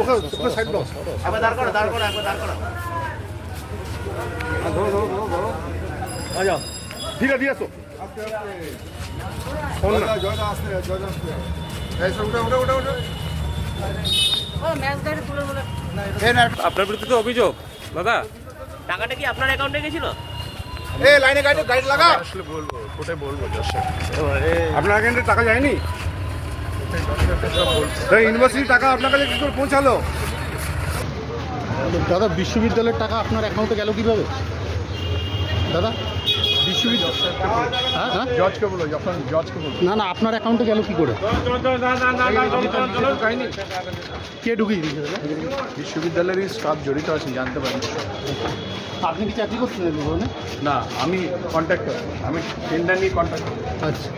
ওকে ওকে side দাও একবার দাঁড় করো দাঁড় করো একবার দাঁড় করো ধরো ধরো ধরো ধরো আ যাও ধীরে ধীরে আসো ফোন না আপনার বিরুদ্ধে তো অভিযোগ দাদা টাকাটা কি আপনার অ্যাকাউন্টে গেছিল এ লাইনে গাইড গাইড লাগা আসলে বলব কোথায় বলব আপনার অ্যাকাউন্টে টাকা যায়নি তাই ইউনিভার্সিটি টাকা আপনার কাছে কি করে পৌঁছালো? দাদা বিশ্ববিদ্যালয়ের টাকা আপনার অ্যাকাউন্টে গেল কীভাবে? দাদা বিশ্ববিদ্যালয় হ্যাঁ হ্যাঁ? না না আপনার অ্যাকাউন্টে গেল কি করে? কে ঢুকিয়ে দিয়েছে দাদা? বিশ্ববিদ্যালয়েরই স্টাফ জড়িত আছে জানতে পারি আপনি কি চাকরি করছেন না আমি কন্ট্যাক্টর আমি টেন্ডার নিয়ে কন্ট্যাক্ট আচ্ছা।